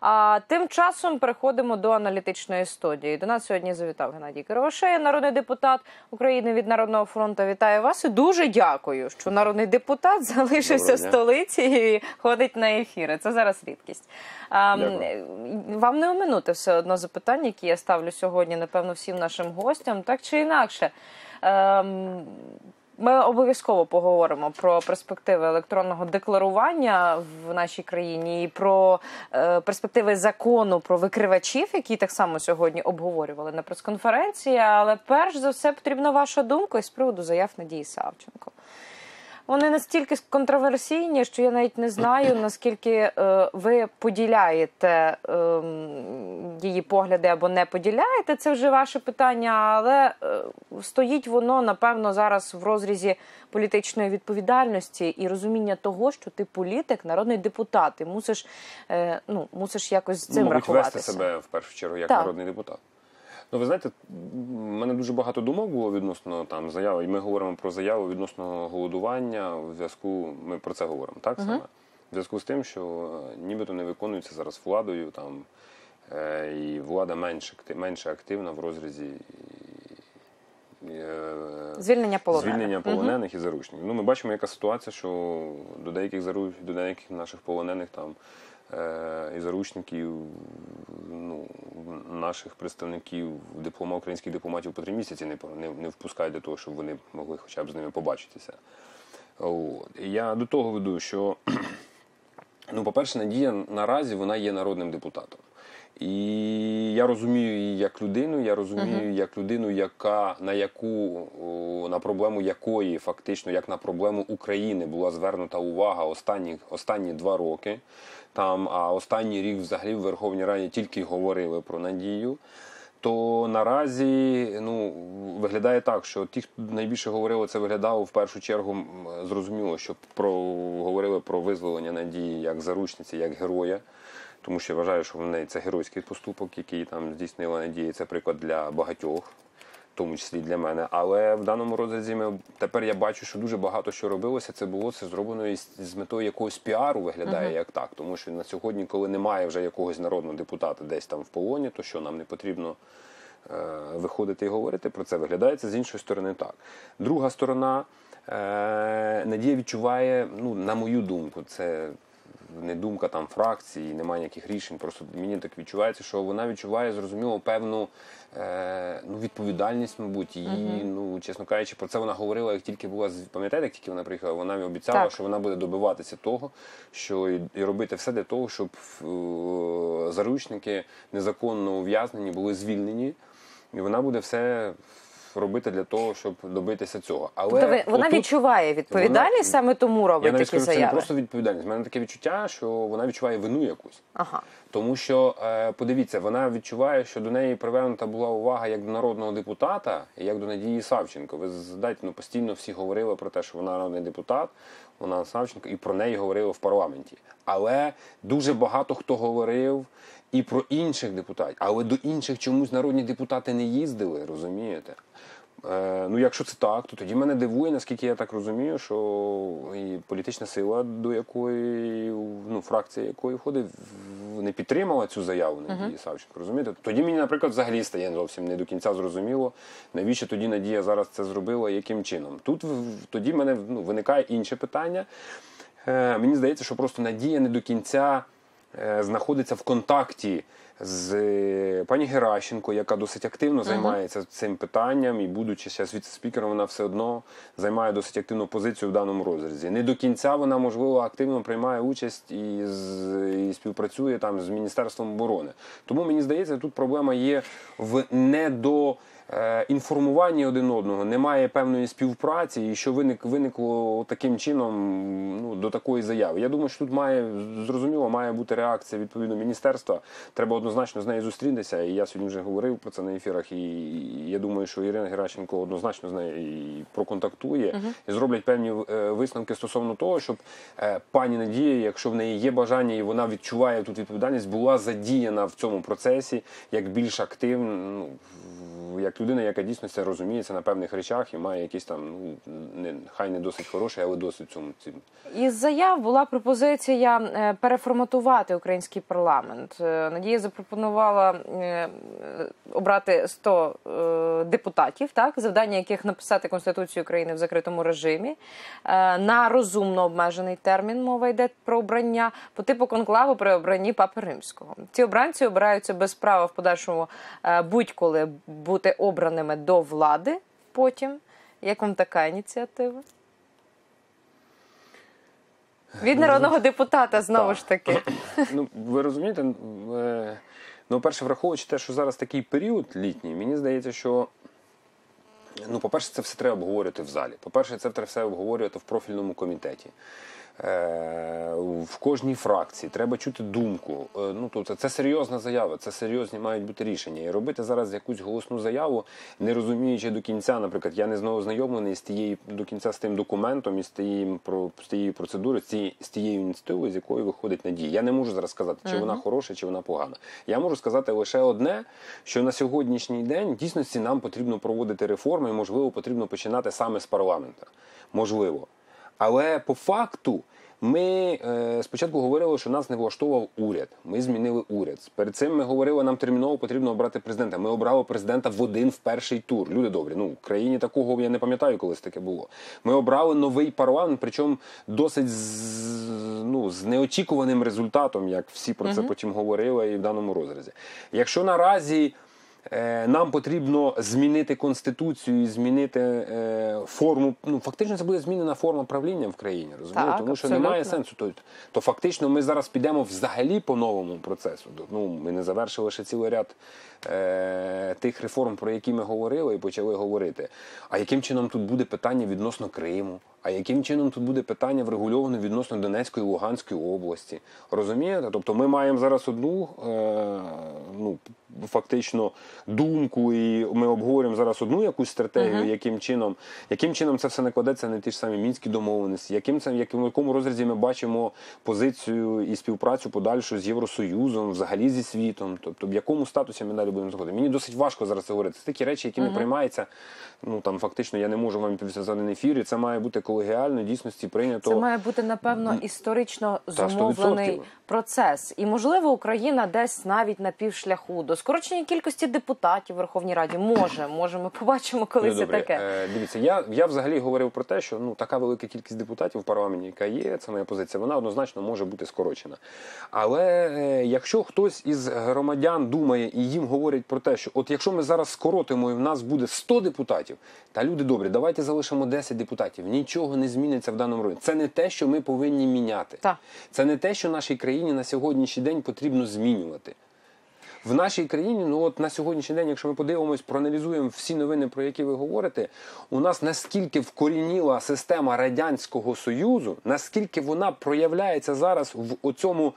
А тим часом переходимо до аналітичної студії. До нас сьогодні завітав Геннадій Кривошея, народний депутат України від Народного фронту. Вітаю вас і дуже дякую, що народний депутат залишився в столиці і ходить на ефіри. Це зараз рідкість. А, вам не оминути все одно запитання, які я ставлю сьогодні, напевно, всім нашим гостям, так чи інакше. Ем, Ми обов'язково поговоримо про перспективи електронного декларування в нашій країні і про е, перспективи закону про викривачів, які так само сьогодні обговорювали на прес-конференції. Але перш за все потрібна ваша думка із приводу заяв Надії Савченко. Вони настільки контроверсійні, що я навіть не знаю, наскільки е, ви поділяєте е, її погляди або не поділяєте. Це вже ваше питання, але е, стоїть воно напевно зараз в розрізі політичної відповідальності і розуміння того, що ти політик, народний депутат, і мусиш, е, ну, мусиш якось з цим Мабуть, рахуватися. вести себе в першу чергу як Так. народний депутат. Ну, ви знаєте, в мене дуже багато думок було відносно там заяви. І ми говоримо про заяву відносно голодування. В зв'язку ми про це говоримо, так саме? В зв'язку з тим, що е, нібито не виконується зараз владою, там е, і влада менш менше активна в розрізі. е, Звільнення полонених. Звільнення полонених і заручників. Ну, ми бачимо, яка ситуація, що до деяких зару... до деяких наших полонених там. І заручників, ну, наших представників, диплома українських дипломатів по три місяці не, не, не впускають для того, щоб вони могли хоча б з ними побачитися. От. Я до того веду, що Ну, по-перше, Надія наразі вона є народним депутатом. І я розумію її як людину, я розумію як людину, яка на яку на проблему якої фактично як на проблему України була звернута увага останні, останні два роки. Там, а останній рік взагалі в Верховній Раді тільки говорили про надію. То наразі ну виглядає так, що ті, хто найбільше говорили, це виглядало в першу чергу зрозуміло, що про говорили про визволення надії як заручниці, як героя. Тому що я вважаю, що в неї це геройський поступок, який там здійснила надія. Це приклад для багатьох, в тому числі для мене. Але в даному розрізі ми тепер я бачу, що дуже багато що робилося. Це було це зроблено із, з метою якогось піару, виглядає як так. Тому що на сьогодні, коли немає вже якогось народного депутата десь там в полоні, то що нам не потрібно е, виходити і говорити про це. Виглядає це з іншої сторони так. Друга сторона. Е, Надія відчуває, ну, на мою думку, це не думка там фракції, немає ніяких рішень. Просто мені так відчувається, що вона відчуває зрозуміло певну е, ну, відповідальність, мабуть, її, ну чесно кажучи, про це вона говорила, як тільки була пам'ятаєте, як тільки вона приїхала, вона обіцяла, Так. що вона буде добиватися того, що і, і робити все для того, щоб е, заручники незаконно ув'язнені були звільнені, і вона буде все. Робити для того, щоб добитися цього, але Тобто вона отут- відчуває відповідальність, вона- саме тому я робить навіть такі скажу, це не просто відповідальність. У мене таке відчуття, що вона відчуває вину якусь. Ага. Тому що е, подивіться, вона відчуває, що до неї привернута була увага як до народного депутата, як до Надії Савченко. Ви згадайте, ну постійно всі говорили про те, що вона народний депутат, вона Савченко, і про неї говорили в парламенті. Але дуже багато хто говорив і про інших депутатів, але до інших чомусь народні депутати не їздили, розумієте? Е, ну, якщо це так, то тоді мене дивує, наскільки я так розумію, що і політична сила, до якої ну, фракція якої входить, не підтримала цю заяву Надії Савченко. Розумієте? Тоді мені, наприклад, взагалі стає зовсім не до кінця зрозуміло, навіщо тоді Надія зараз це зробила, яким чином. Тут тоді в мене ну, виникає інше питання. Е, мені здається, що просто Надія не до кінця знаходиться в контакті з е, пані Геращенко, яка досить активно займається цим питанням, і будучи зараз віце-спікером, вона все одно займає досить активну позицію в даному розрізі. Не до кінця вона, можливо, активно приймає участь і, з, і співпрацює там з Міністерством оборони. Тому мені здається, тут проблема є в не е, один одного, немає певної співпраці, і що виник виникло таким чином ну, до такої заяви. Я думаю, що тут має зрозуміло, має бути реакція відповідно міністерства. Треба однозначно з нею зустрітися. І я сьогодні вже говорив про це на ефірах. І я думаю, що Ірина Геращенко однозначно з нею і проконтактує і зроблять певні е, висновки стосовно того, щоб е, пані Надія, якщо в неї є бажання і вона відчуває тут відповідальність, була задіяна в цьому процесі як більш активно, ну, як людина, яка дійсно це розуміється на певних речах і має якийсь там, ну не хай не досить хороший, але досить цьому цим. Із заяв була пропозиція е, переформатувати український парламент. Е, Надія запропонувала е, обрати 100 е, депутатів, так завдання яких написати конституцію України в закритому режимі на розумно обмежений термін. Мова йде про обрання по типу конклаву при обранні папи римського. Ці обранці обираються без права в подальшому будь-коли бути обраними до влади. Потім як вам така ініціатива? Від народного депутата знову ж таки. Ну, ви розумієте, е, ну, перше, враховуючи те, що зараз такий період літній, мені здається, що. Ну, по-перше, це все треба обговорювати в залі. По-перше, це треба все обговорювати в профільному комітеті. Е, В кожній фракції треба чути думку. Е, Ну, тобто це серйозна заява, це серйозні мають бути рішення. І робити зараз якусь голосну заяву, не розуміючи до кінця, наприклад, я не знову знайомлений з тією до кінця з тим документом і з тією про з тією процедурою, з тією, з тією ініціативою, з якої виходить надія. Я не можу зараз сказати, чи вона хороша, чи вона погана. Я можу сказати лише одне: що на сьогоднішній день в дійсності нам потрібно проводити реформи, і можливо потрібно починати саме з парламента. Можливо. Але по факту ми е, спочатку говорили, що нас не влаштовував уряд. Ми змінили уряд. Перед цим ми говорили, нам терміново потрібно обрати президента. Ми обрали президента в один в перший тур. Люди добрі. Ну в країні такого я не пам'ятаю, колись таке було. Ми обрали новий парламент, причому досить з, ну, з неочікуваним результатом, як всі про це потім говорили, і в даному розрізі. Якщо наразі. Е, Нам потрібно змінити конституцію і змінити е, форму. Ну фактично, це буде змінена форма правління в країні. Розумієте? Так, Тому що абсолютно. немає сенсу. То, то фактично ми зараз підемо взагалі по новому процесу. Ну ми не завершили ще цілий ряд е, тих реформ, про які ми говорили і почали говорити. А яким чином тут буде питання відносно Криму? А яким чином тут буде питання врегульоване відносно Донецької і Луганської області? Розумієте? Тобто ми маємо зараз одну е, ну, фактично думку, і ми обговорюємо зараз одну якусь стратегію, яким чином, яким чином це все накладеться на ті ж самі мінські домовленості, яким це, яким, в якому розрізі ми бачимо позицію і співпрацю подальшу з Євросоюзом, взагалі зі світом. Тобто в якому статусі ми далі будемо заходити. Мені досить важко зараз це говорити. Це такі речі, які не приймаються. Ну там фактично я не можу вам відповісти за один ефір, і це має бути колегіально, дійсності прийнято. Це має бути напевно історично зумовлений процес, і можливо Україна десь навіть на півшляху до скорочення кількості депутатів в Верховній Раді може. Може, ми побачимо, коли Ну, це таке. Е, дивіться, я, я взагалі говорив про те, що ну така велика кількість депутатів в парламенті, яка є, це моя позиція, вона однозначно може бути скорочена. Але е, якщо хтось із громадян думає і їм говорять про те, що от якщо ми зараз скоротимо і в нас буде 100 депутатів, та люди добрі, давайте залишимо 10 депутатів. Нічого не зміниться в даному році. Це не те, що ми повинні міняти. Так. Це не те, що нашій країні на сьогоднішній день потрібно змінювати. В нашій країні, ну от на сьогоднішній день, якщо ми подивимось, проаналізуємо всі новини, про які ви говорите, у нас наскільки вкорініла система радянського союзу, наскільки вона проявляється зараз в оцьому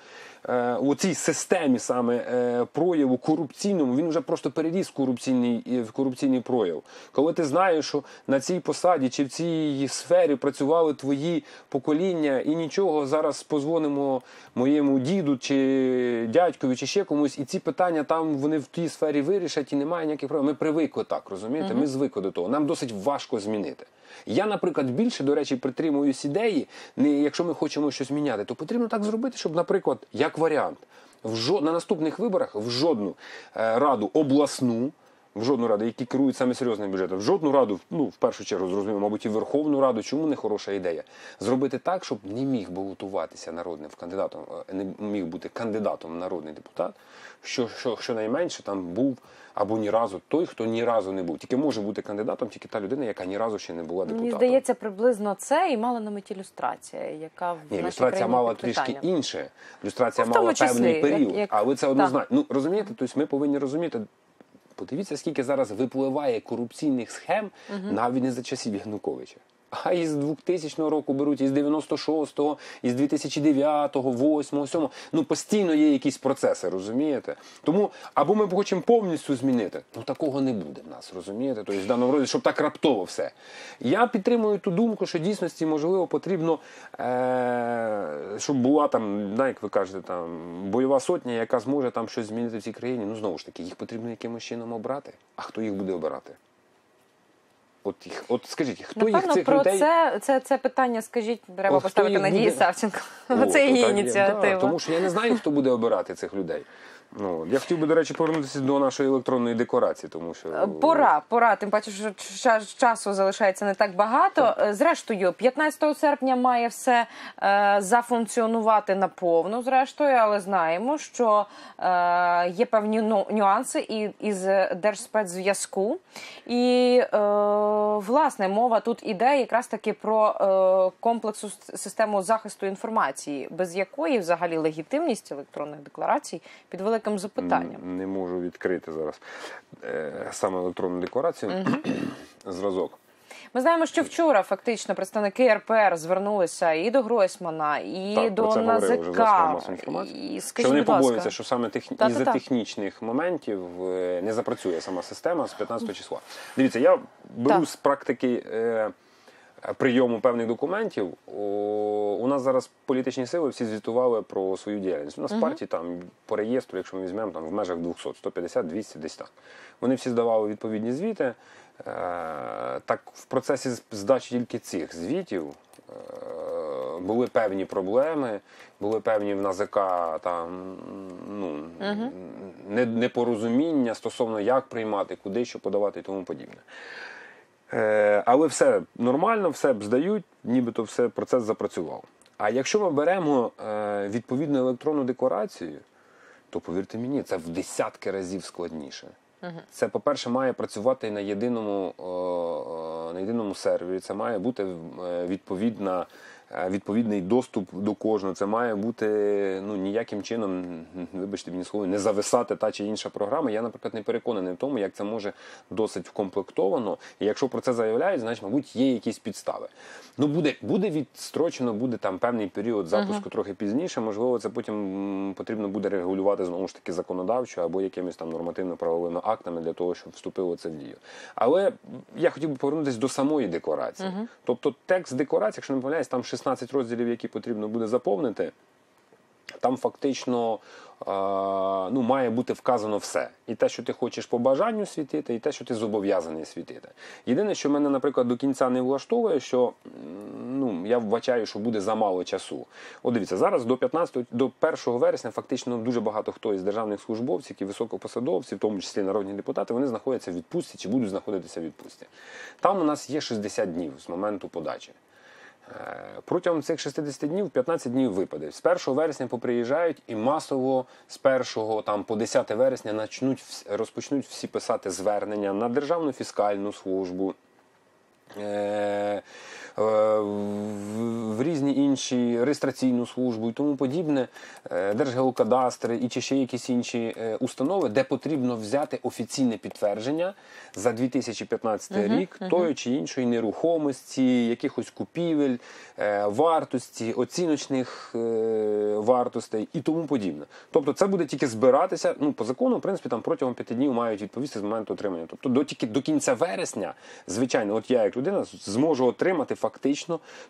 у цій системі саме е, прояву корупційному, він вже просто переріс корупційний е, в корупційний прояв. Коли ти знаєш, що на цій посаді чи в цій сфері працювали твої покоління, і нічого зараз позвонимо моєму діду чи дядькові, чи ще комусь, і ці питання там вони в тій сфері вирішать, і немає ніяких проблем. Ми привикли так, розумієте? Ми звикли до того. Нам досить важко змінити. Я, наприклад, більше, до речі, притримуюсь ідеї, якщо ми хочемо щось міняти, то потрібно так зробити, щоб, наприклад, як варіант, в жо... на наступних виборах в жодну е, раду обласну. В жодну раду, які керують саме серйозним бюджетом, в жодну раду, ну в першу чергу, зрозуміло, мабуть, і Верховну Раду. Чому не хороша ідея? Зробити так, щоб не міг балотуватися народним кандидатом, е, не міг бути кандидатом народний депутат, що, що, що найменше там був або ні разу той, хто ні разу не був. Тільки може бути кандидатом, тільки та людина, яка ні разу ще не була депутатом. Мені здається, приблизно це і мала на меті люстрація, яка в Ні, люстрація мала трішки інше. Люстрація Ну, мала числі, певний як- період, як- але це однозначно. Ну розумієте, тобто ми повинні розуміти. Подивіться, скільки зараз випливає корупційних схем навіть не за часів Януковича. А із 2000 року беруть, із 96-го, із 2009-го, 8-го, 7-го. Ну постійно є якісь процеси, розумієте? Тому або ми хочемо повністю змінити, ну такого не буде в нас, розумієте? Тобто в даному році, щоб так раптово все. Я підтримую ту думку, що дійсності можливо потрібно, е- щоб була там, да, як ви кажете, там бойова сотня, яка зможе там щось змінити в цій країні. Ну знову ж таки, їх потрібно якимось чином обрати. А хто їх буде обирати? От їх, от скажіть, хто Напевно, їх цих про людей це, це, це питання, скажіть, треба О, поставити Надії буде? Савченко. О, Це її ініціатива. Да, тому що я не знаю, хто буде обирати цих людей. Ну, я хотів би, до речі, повернутися до нашої електронної декорації, тому що Е, Пора, пора. Тим паче, що ча- часу залишається не так багато. Е, Зрештою, 15 серпня має все е, зафункціонувати наповну, зрештою, але знаємо, що е, є певні нюанси і із держспецзв'язку. І е, власне мова тут іде якраз таки про е, комплексу систему захисту інформації, без якої взагалі легітимність електронних декларацій під великим запитанням. не можу відкрити зараз е, саме електронну декларацію. Зразок. Ми знаємо, що вчора фактично представники РПР звернулися і до Гройсмана, і Так, до про це НАЗК. масової Що вони побоюються, що саме тех... Та-та-та. із-за технічних моментів е, не запрацює сама система з 15 числа. Дивіться, я беру з практики е, прийому певних документів. О, у нас зараз політичні сили всі звітували про свою діяльність. У нас партії там по реєстру, якщо ми візьмемо там в межах 200, 150, 200, десь так. Вони всі здавали відповідні звіти. Е, так в процесі здачі тільки цих звітів. е, Були певні проблеми, були певні в НАЗК там ну, не- непорозуміння стосовно як приймати, куди що подавати і тому подібне. Е, але все нормально, все б здають, нібито все процес запрацював. А якщо ми беремо е, відповідну електронну декларацію, то повірте мені, це в десятки разів складніше. Це, по-перше, має працювати на єдиному, е, на єдиному сервері. Це має бути відповідна, відповідний доступ до кожного. Це має бути ну, ніяким чином, вибачте мені слово, не зависати та чи інша програма. Я, наприклад, не переконаний в тому, як це може досить вкомплектовано. І якщо про це заявляють, значить, мабуть, є якісь підстави. Ну, буде, буде відстрочено, буде там певний період запуску трохи пізніше. Можливо, це потім потрібно буде регулювати знову ж таки законодавчо або якимись там нормативно-правовими актами для того, щоб вступило це в дію. Але я хотів би повернутися до самої декларації. Тобто текст декларації, якщо не помиляюсь, там 16 розділів, які потрібно буде заповнити. Там фактично ну, має бути вказано все. І те, що ти хочеш по бажанню світити, і те, що ти зобов'язаний світити. Єдине, що мене, наприклад, до кінця не влаштовує, що ну, я вбачаю, що буде замало часу. От дивіться, зараз до 15, до 1 вересня фактично дуже багато хто із державних службовців і високопосадовців, в тому числі народні депутати, вони знаходяться в відпустці чи будуть знаходитися в відпустці. Там у нас є 60 днів з моменту подачі. Е, Протягом цих 60 днів 15 днів випаде. З 1 вересня поприїжджають і масово з 1 там, по 10 вересня начнуть, розпочнуть всі писати звернення на Державну фіскальну службу. Е, в- різні інші реєстраційну службу і тому подібне, е, Держгеокадастри і чи ще якісь інші е, установи, де потрібно взяти офіційне підтвердження за 2015 рік тої чи іншої нерухомості, якихось купівель, вартості, оціночних вартостей і тому подібне. Тобто це буде тільки збиратися. Ну, по закону, в принципі, там протягом п'яти днів мають відповісти з моменту отримання. Тобто до тільки до кінця вересня, звичайно, от я як людина зможу отримати фактично,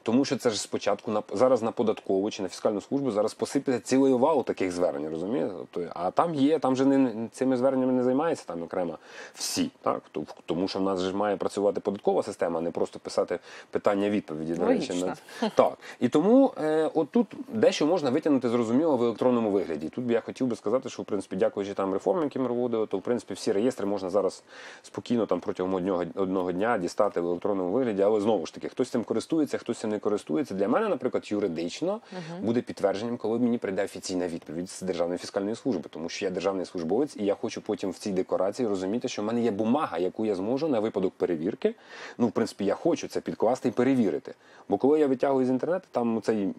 тому що це ж спочатку на зараз на податкову чи на фіскальну службу зараз посипеться цілий вал таких звернень, розумієте? Тобто, а там є, там же не цими зверненнями не займаються там окремо всі, так тому що в нас же має працювати податкова система, а не просто писати питання відповіді. до речі, на- так. І тому е, от тут дещо можна витягнути зрозуміло в електронному вигляді. Тут я хотів би сказати, що в принципі, дякуючи там реформам, які ми проводили, то в принципі всі реєстри можна зараз спокійно там протягом одного, одного дня дістати в електронному вигляді. Але знову ж таки, хтось цим користується, хтось цим не користується. Для мене, наприклад, юридично буде підтвердженням, коли мені прийде офіційна відповідь з Державної фіскальної служби, тому що я державний службовець, і я хочу потім в цій декларації розуміти, що в мене є бумага, яку я зможу на випадок перевірки. Ну, в принципі, я хочу це підкласти і перевірити. Бо коли я витягую з інтернету, там цей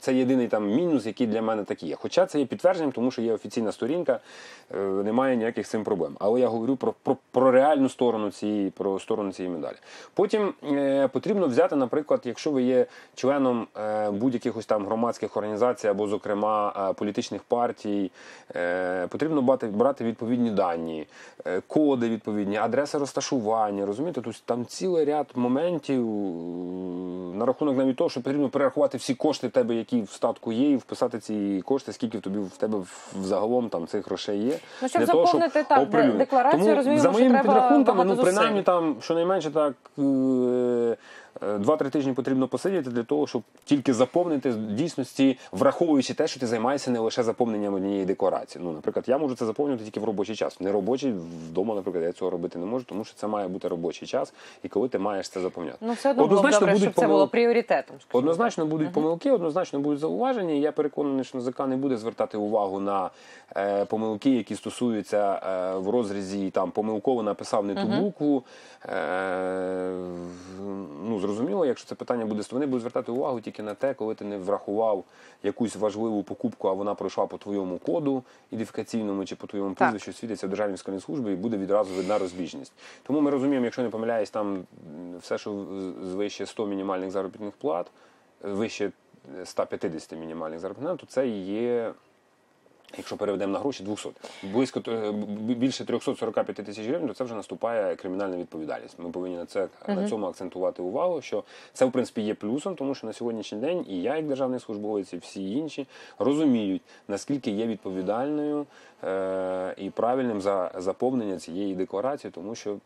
це єдиний там мінус, який для мене такий є. Хоча це є підтвердженням, тому що є офіційна сторінка, е, немає ніяких з цим проблем. Але я говорю про, про, про реальну сторону цієї, про сторону цієї медалі. Потім е, потрібно взяти, наприклад, якщо ви є членом е, будь-яких ось там громадських організацій або, зокрема, е, політичних партій, е, потрібно брати, брати відповідні дані, коди відповідні, адреси розташування. Розумієте, Тобто там цілий ряд моментів на рахунок навіть того, що потрібно перерахувати всі кошти в тебе, які в статку є, і вписати ці кошти, скільки в тобі в тебе взагалом там цих грошей є. Ну, щоб того, заповнити, так, оприлюднити. декларацію, Тому, розуміємо, за що моїми треба підрахунками, ну зусиль. принаймні там щонайменше так. е, е, Два-три тижні потрібно посидіти для того, щоб тільки заповнити дійсності, враховуючи те, що ти займаєшся не лише заповненням однієї декларації. Ну, наприклад, я можу це заповнювати тільки в робочий час. Не робочий вдома, наприклад, я цього робити не можу, тому що це має бути робочий час, і коли ти маєш це заповняти. Ну, все одно було добре, щоб це було пріоритетом. Однозначно будуть помилки, однозначно будуть зауваження. Я переконаний, що НАЗК не буде звертати увагу на е, помилки, які стосуються е, в розрізі там помилково написав не ту букву. Е, ну зрозуміло, якщо це питання буде, то вони будуть звертати увагу тільки на те, коли ти не врахував якусь важливу покупку, а вона пройшла по твоєму коду ідентифікаційному чи по твоєму прізвищу, світиться в державній фіскальній службі, і буде відразу видна розбіжність. Тому ми розуміємо, якщо не помиляюсь, там все, що з- звище 100 мінімальних заробітних плат, е, вище 150 мінімальних заробітних плат, то це є. Якщо переведемо на гроші 200. Близько е, більше 345 тисяч гривень, то це вже наступає кримінальна відповідальність. Ми повинні на це на цьому акцентувати увагу, що це в принципі є плюсом, тому що на сьогоднішній день і я, як державний службовець, і всі інші розуміють, наскільки є відповідальною е- і правильним за заповнення цієї декларації, тому що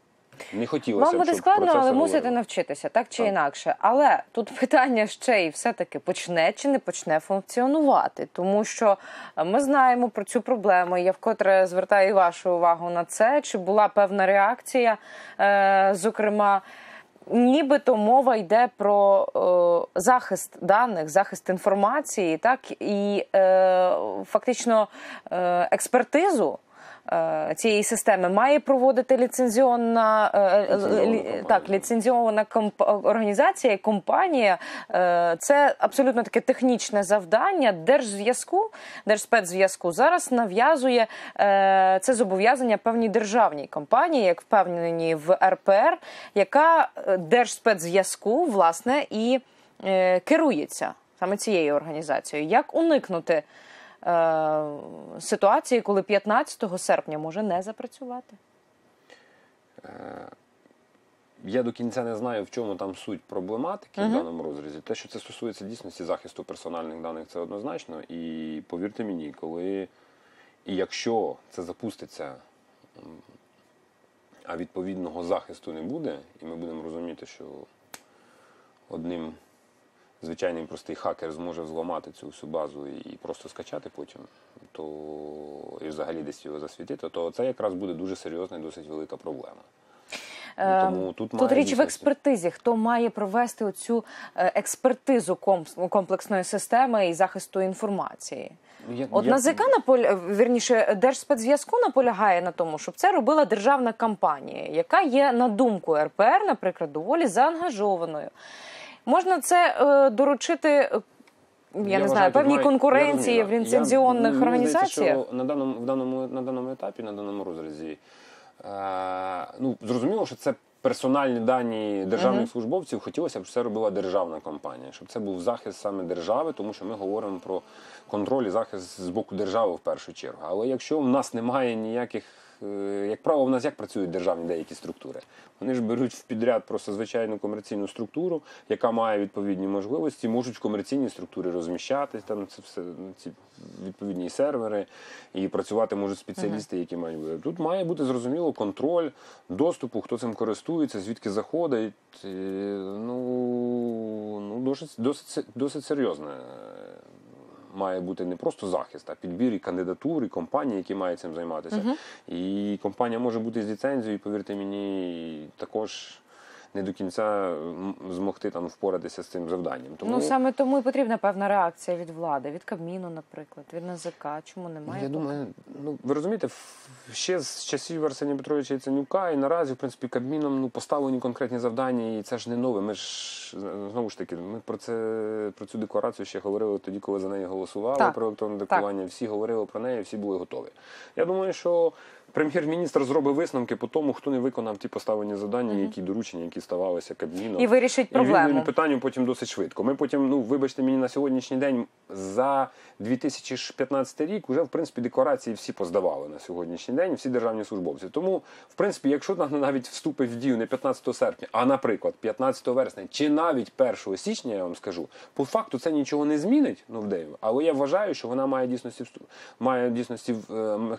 не хотілося Вам буде складно, але мусите говорили. навчитися, так чи Так. інакше. Але тут питання ще й все-таки почне чи не почне функціонувати, тому що ми знаємо про цю проблему. Я вкотре звертаю вашу увагу на це. Чи була певна реакція, е, зокрема. Нібито мова йде про е, захист даних, захист інформації, так і е, фактично е, експертизу цієї системи має проводити ліцензіонна е, компанія. так, ліцензіована комп- організація, компанія. Е, Це абсолютно таке технічне завдання. Держзв'язку, держспецзв'язку зараз нав'язує е, це зобов'язання певній державній компанії, як впевнені в РПР, яка е, держспецзв'язку власне і е, керується саме цією організацією. Як уникнути? Е, Ситуації, коли 15 серпня може не запрацювати. Я до кінця не знаю, в чому там суть проблематики в даному розрізі. Те, що це стосується дійсності захисту персональних даних, це однозначно. І повірте мені, коли і якщо це запуститься, а відповідного захисту не буде, і ми будемо розуміти, що одним звичайний простий хакер зможе взламати цю всю базу і просто скачати потім, то і взагалі десь його засвітити, то це якраз буде дуже серйозна і досить велика проблема. Ну, тому тут Тут має річ в експертизі. Хто має провести оцю е, експертизу комп- комплексної системи і захисту інформації? Ну, я- От я- НАЗК наполя... вірніше, Держспецзв'язку наполягає на тому, щоб це робила державна компанія, яка є на думку РПР, наприклад, доволі заангажованою. Можна це е, доручити. е, Я, не вважаю, знаю, тут певній конкуренції в ліцензіонних Я- організаціях. що на даному, в даному, на даному етапі, на даному розрізі, е, ну, зрозуміло, що це персональні дані державних службовців. Хотілося б, щоб це робила державна компанія, щоб це був захист саме держави, тому що ми говоримо про контроль і захист з боку держави в першу чергу. Але якщо в нас немає ніяких. Е, Як правило, в нас як працюють державні деякі структури? Вони ж беруть в підряд просто звичайну комерційну структуру, яка має відповідні можливості, можуть в комерційній структурі розміщатись там це все ну, ці відповідні сервери, і працювати можуть спеціалісти, які мають бути. Тут має бути зрозуміло контроль доступу, хто цим користується, звідки заходить. Ну, ну досить, досить, досить серйозне має бути не просто захист, а підбір і кандидатур, і компаній, які мають цим займатися. І компанія може бути з ліцензією, повірте мені, також не до кінця змогти там впоратися з цим завданням. Тому Ну саме тому і потрібна певна реакція від влади, від Кабміну, наприклад, від НАЗК. Чому немає? я думаю, ну ви розумієте, ще з часів Арсенія Петровича Яценюка, і наразі, в принципі, Кабміном ну, поставлені конкретні завдання, і це ж не нове. Ми ж знову ж таки, ми про це про цю декларацію ще говорили тоді, коли за неї голосували Так. про електронне декларування. Всі говорили про неї, всі були готові. Я думаю, що прем'єр-міністр зробить висновки по тому, хто не виконав ті поставлені завдання, які доручення, які ставалися Кабміном. І вирішить І він проблему. питанню потім досить швидко. Ми потім, ну вибачте мені на сьогоднішній день за 2015 рік вже в принципі декларації всі поздавали на сьогоднішній день, всі державні службовці. Тому, в принципі, якщо на- навіть вступить в дію не 15 серпня, а наприклад, 15 вересня чи навіть 1 січня, я вам скажу, по факту це нічого не змінить. Ну в але я вважаю, що вона має дійсності має дійсності е,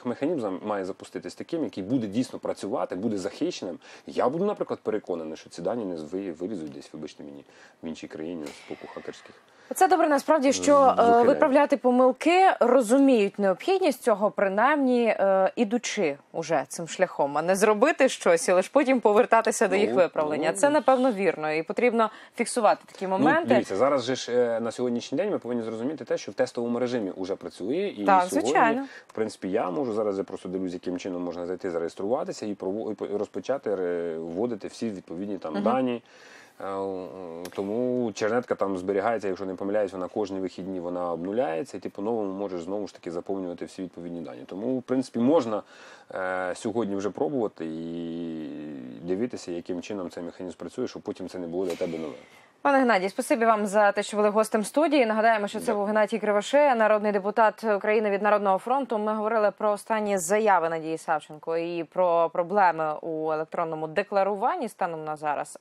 механізм має запуститись таким, який буде дійсно працювати, буде захищеним. Я буду, наприклад, переконаний, що ці дані не ви- вилізуть десь, вибачте мені, в іншій країні з боку хакерських. Це добре насправді, що е, зухиляє. виправляти помилки розуміють необхідність цього, принаймні е, ідучи уже цим шляхом, а не зробити щось і лише потім повертатися до їх Ну, виправлення. ну. Це напевно вірно, і потрібно фіксувати такі моменти. Ну, дивіться, зараз же ж е, на сьогоднішній день ми повинні зрозуміти те, що в тестовому режимі вже працює, і Так, сьогодні, звичайно. в принципі, я можу зараз. Я просто дивлюсь, яким чином можна зайти, зареєструватися і розпочати е, вводити всі відповідні там дані. Е, Тому чернетка там зберігається, якщо не помиляюсь, вона кожні вихідні вона обнуляється, і ти по-новому можеш знову ж таки заповнювати всі відповідні дані. Тому, в принципі, можна е, сьогодні вже пробувати і дивитися, яким чином цей механізм працює, щоб потім це не було для тебе нове. Пане Геннадій, спасибі вам за те, що були гостем студії. Нагадаємо, що це був Геннадій Кривошея, народний депутат України від Народного фронту. Ми говорили про останні заяви Надії Савченко і про проблеми у електронному декларуванні станом на зараз.